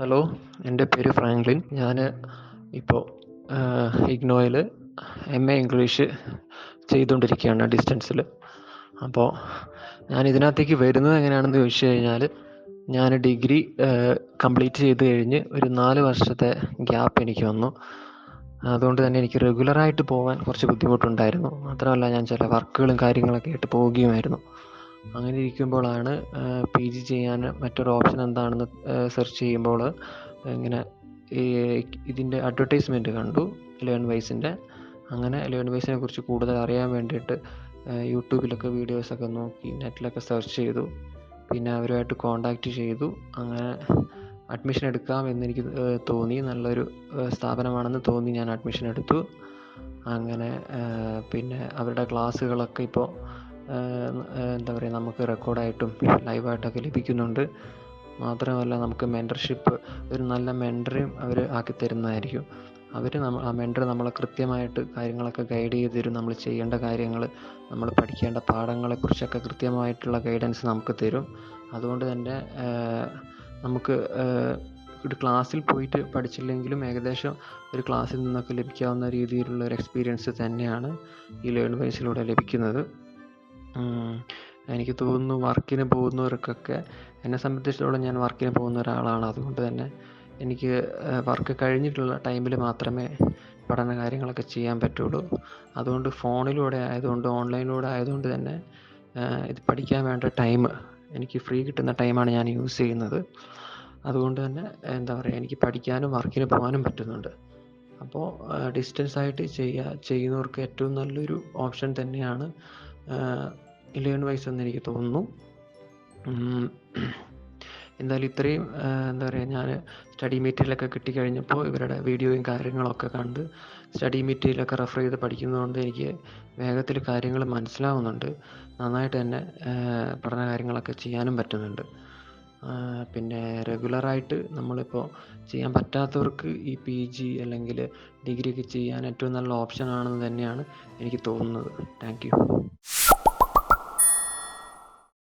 Hello എന്റെ പേര് Franklin. ഞാൻ ഇപ്പോൾ ഇഗ്നോയിൽ എം എ ഇംഗ്ലീഷ് ചെയ്തുകൊണ്ടിരിക്കുകയാണ് ഡിസ്റ്റൻസിൽ അപ്പോൾ ഞാൻ ഇതിനകത്തേക്ക് വരുന്നത് എങ്ങനെയാണെന്ന് ചോദിച്ചു കഴിഞ്ഞാൽ ഞാൻ ഡിഗ്രി കംപ്ലീറ്റ് ചെയ്ത് കഴിഞ്ഞ് ഒരു നാല് വർഷത്തെ ഗ്യാപ്പ് എനിക്ക് വന്നു. അതുകൊണ്ട് തന്നെ എനിക്ക് റെഗുലറായിട്ട് പോകാൻ കുറച്ച് ബുദ്ധിമുട്ടുണ്ടായിരുന്നു. മാത്രമല്ല ഞാൻ ചില വർക്കുകളും കാര്യങ്ങളൊക്കെ ആയിട്ട് പോവുകയുമായിരുന്നു. അങ്ങനെ ഇരിക്കുമ്പോഴാണ് പി ജി ചെയ്യാൻ മറ്റൊരു ഓപ്ഷൻ എന്താണെന്ന് സെർച്ച് ചെയ്യുമ്പോൾ ഇങ്ങനെ ഇതിന്റെ അഡ്വർടൈസ്മെന്റ് കണ്ടു ലേൺ വൈസിന്റെ അങ്ങനെ ലേൺ വൈസിനെ കുറിച്ച് കൂടുതൽ അറിയാൻ വേണ്ടിയിട്ട് യൂട്യൂബിലൊക്കെ വീഡിയോസൊക്കെ നോക്കി നെറ്റിലൊക്കെ സെർച്ച് ചെയ്തു പിന്നെ അവരുമായിട്ട് കോണ്ടാക്റ്റ് ചെയ്തു അങ്ങനെ അഡ്മിഷൻ എടുക്കാം എന്നെനിക്ക് തോന്നി. നല്ലൊരു സ്ഥാപനമാണെന്ന് തോന്നി ഞാൻ അഡ്മിഷൻ എടുത്തു. അങ്ങനെ പിന്നെ അവരുടെ ക്ലാസ്സുകളൊക്കെ ഇപ്പോൾ എന്താ പറയുക നമുക്ക് റെക്കോർഡായിട്ടും ലൈവായിട്ടൊക്കെ ലഭിക്കുന്നുണ്ട്. മാത്രമല്ല നമുക്ക് മെന്റർഷിപ്പ് ഒരു നല്ല മെന്ററേയും അവർ ആക്കി തരുന്നതായിരിക്കും. അവർ നമ്മൾ ആ മെന്റർ നമ്മളെ കൃത്യമായിട്ട് കാര്യങ്ങളൊക്കെ ഗൈഡ് ചെയ്ത് തരും. നമ്മൾ ചെയ്യേണ്ട കാര്യങ്ങൾ നമ്മൾ പഠിക്കേണ്ട പാഠങ്ങളെക്കുറിച്ചൊക്കെ കൃത്യമായിട്ടുള്ള ഗൈഡൻസ് നമുക്ക് തരും. അതുകൊണ്ട് തന്നെ നമുക്ക് ഒരു ക്ലാസ്സിൽ പോയിട്ട് പഠിച്ചില്ലെങ്കിലും ഏകദേശം ഒരു ക്ലാസ്സിൽ നിന്നൊക്കെ ലഭിക്കാവുന്ന രീതിയിലുള്ള ഒരു എക്സ്പീരിയൻസ് തന്നെയാണ് ഈ ലേൺ വൈസിലൂടെ ലഭിക്കുന്നത്. എനിക്ക് തോന്നുന്നു വർക്കിന് പോകുന്നവർക്കൊക്കെ എന്നെ സംബന്ധിച്ചിടത്തോളം ഞാൻ വർക്കിന് പോകുന്ന ഒരാളാണ്. അതുകൊണ്ട് തന്നെ എനിക്ക് വർക്ക് കഴിഞ്ഞിട്ടുള്ള ടൈമിൽ മാത്രമേ പഠന കാര്യങ്ങളൊക്കെ ചെയ്യാൻ പറ്റുള്ളൂ. അതുകൊണ്ട് ഫോണിലൂടെ ആയതുകൊണ്ട് ഓൺലൈനിലൂടെ ആയതുകൊണ്ട് തന്നെ ഇത് പഠിക്കാൻ വേണ്ട ടൈം എനിക്ക് ഫ്രീ കിട്ടുന്ന ടൈമാണ് ഞാൻ യൂസ് ചെയ്യുന്നത്. അതുകൊണ്ട് തന്നെ എന്താ പറയുക എനിക്ക് പഠിക്കാനും വർക്കിന് പോകാനും പറ്റുന്നുണ്ട്. അപ്പോൾ ഡിസ്റ്റൻസ് ആയിട്ട് ചെയ്യുക ചെയ്യുന്നവർക്ക് ഏറ്റവും നല്ലൊരു ഓപ്ഷൻ തന്നെയാണ് ലേൺ വൈസ് എന്ന് എനിക്ക് തോന്നുന്നു. എന്തായാലും ഇത്രയും എന്താ പറയുക ഞാൻ സ്റ്റഡി മെറ്റീരിയലൊക്കെ കിട്ടിക്കഴിഞ്ഞപ്പോൾ ഇവരുടെ വീഡിയോയും കാര്യങ്ങളൊക്കെ കണ്ട് സ്റ്റഡി മെറ്റീരിയലൊക്കെ റെഫർ ചെയ്ത് പഠിക്കുന്നതുകൊണ്ട് എനിക്ക് വേഗത്തിൽ കാര്യങ്ങൾ മനസ്സിലാവുന്നുണ്ട്. നന്നായിട്ട് തന്നെ പഠന കാര്യങ്ങളൊക്കെ ചെയ്യാനും പറ്റുന്നുണ്ട്. പിന്നെ റെഗുലറായിട്ട് നമ്മളിപ്പോൾ ചെയ്യാൻ പറ്റാത്തവർക്ക് ഈ പി ജി അല്ലെങ്കിൽ ഡിഗ്രി ഒക്കെ ചെയ്യാൻ ഏറ്റവും നല്ല ഓപ്ഷൻ ആണെന്ന് തന്നെയാണ് എനിക്ക് തോന്നുന്നത്. താങ്ക്